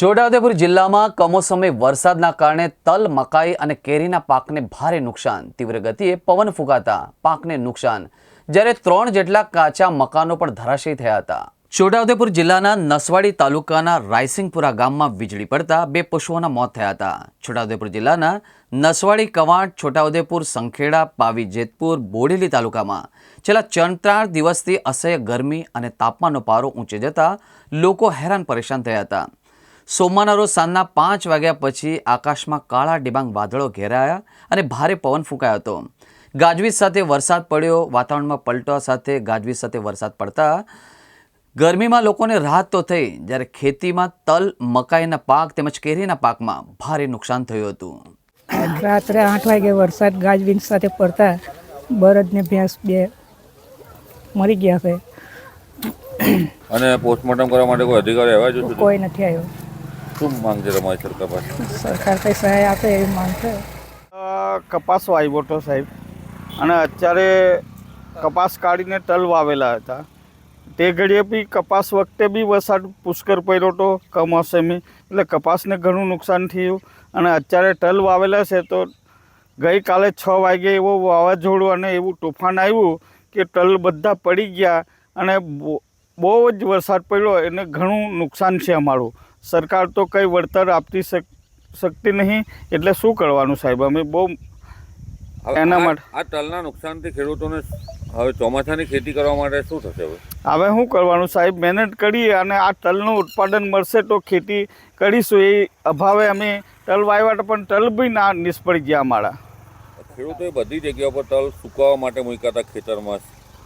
છોટાઉદેપુર જિલ્લામાં કમોસમી વરસાદના કારણે તલ, મકાઈ અને કેરીના પાકને ભારે નુકસાન. તીવ્ર ગતિએ પવન ફૂંકાતા પાકને નુકસાન. જ્યારે ત્રણ જેટલા કાચા મકાનો પણ ધરાશયી થયા હતા. છોટાઉદેપુર જિલ્લાના નસવાડી તાલુકાના રાયસિંગપુરા ગામમાં વીજળી પડતા બે પશુઓના મોત થયા હતા. છોટાઉદેપુર જિલ્લાના નસવાડી, કવાંટ, છોટાઉદેપુર, સંખેડા, પાવી, જેતપુર, બોડેલી તાલુકામાં છેલ્લા ત્રણ દિવસથી અસહ્ય ગરમી અને તાપમાનનો પારો ઊંચે જતા લોકો હેરાન પરેશાન થયા હતા. સોમવારના રોજ સાંજના પાંચ વાગ્યા પછી આકાશમાં કાળા ડિબાંગ વાદળો ઘેરાયા અને ભારે પવન ફૂંકાયો હતો. ગાજવીજ સાથે વરસાદ પડ્યો વાતાવરણમાં પલટવા સાથે ગાજવીજ સાથે વરસાદ પડતા ગરમીમાં લોકોને રાહત તો થઈ જ્યારે ખેતીમાં તલ મકાઈના પાક તેમજ કેરીના પાકમાં ભારે નુકસાન થયું હતું. રાત્રે આઠ વાગે વરસાદ ગાજવીજ સાથે પડતા બળદને ભેંસ બે મરી ગયા છે. અને પોસ્ટમોર્ટમ કરવા માટે કોઈ અધિકારી આવ્યા છે? કોઈ નથી આવ્યો. શું માંગ છે તમારી સરકાર પાસે. સરકાર કંઈ સહાય આપે એવી માંગ છે? કપાસ વાવ્યો હતો સાહેબ. અને અત્યારે કપાસ કાઢીને તલ વાવેલા હતા. તે ઘડીએ બી કપાસ વખતે બી વરસાદ પુષ્કળ પડ્યો હતો કમોસમી. એટલે કપાસને ઘણું નુકસાન થયું. અને અત્યારે તલ વાવેલા છે તો ગઈકાલે છ વાગે એવો વાવાઝોડું અને એવું તોફાન આવ્યું કે તલ બધા પડી ગયા અને બહુ- બહુ જ વરસાદ પડ્યો. એને ઘણું નુકસાન છે અમારું. સરકાર તો કંઈ વળતર આપતી શક શકતી નહીં. એટલે શું કરવાનું સાહેબ? અમે બહુ હવે એના માટે- આ તલના નુકસાનથી ખેડૂતોને હવે ચોમાસાની ખેતી કરવા માટે શું થશે હવે? હવે શું કરવાનું સાહેબ? મહેનત કરીએ અને આ તલનું ઉત્પાદન મળશે તો ખેતી કરીશું. એ અભાવે અમે તલ વાવ્યા પણ તલ બી ના નિષ્ફળ ગયા અમારા ખેડૂતોએ બધી જગ્યાઓ પર તલ સુકાવવા માટે મૂક્યા હતા ખેતરમાં.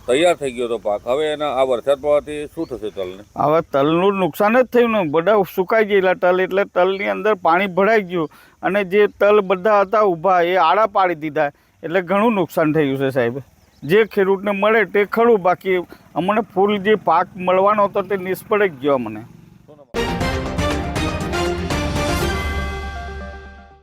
તૈયાર થઈ ગયો હતો પાક. હવે એના આ વરસાદ પડવાથી શું થશે તલને? હવે તલનું નુકસાન જ થયું ને. બધા સુકાઈ ગયેલા તલ એટલે તલની અંદર પાણી ભરાઈ ગયું. અને જે તલ બધા હતા ઊભા, એ આડા પાડી દીધા. એટલે ઘણું નુકસાન થયું છે સાહેબ. જે ખેડૂતને મળે તે ખરું. બાકી અમને ફૂલ જે પાક મળવાનો હતો તે નિષ્ફળ જ ગયો અમને.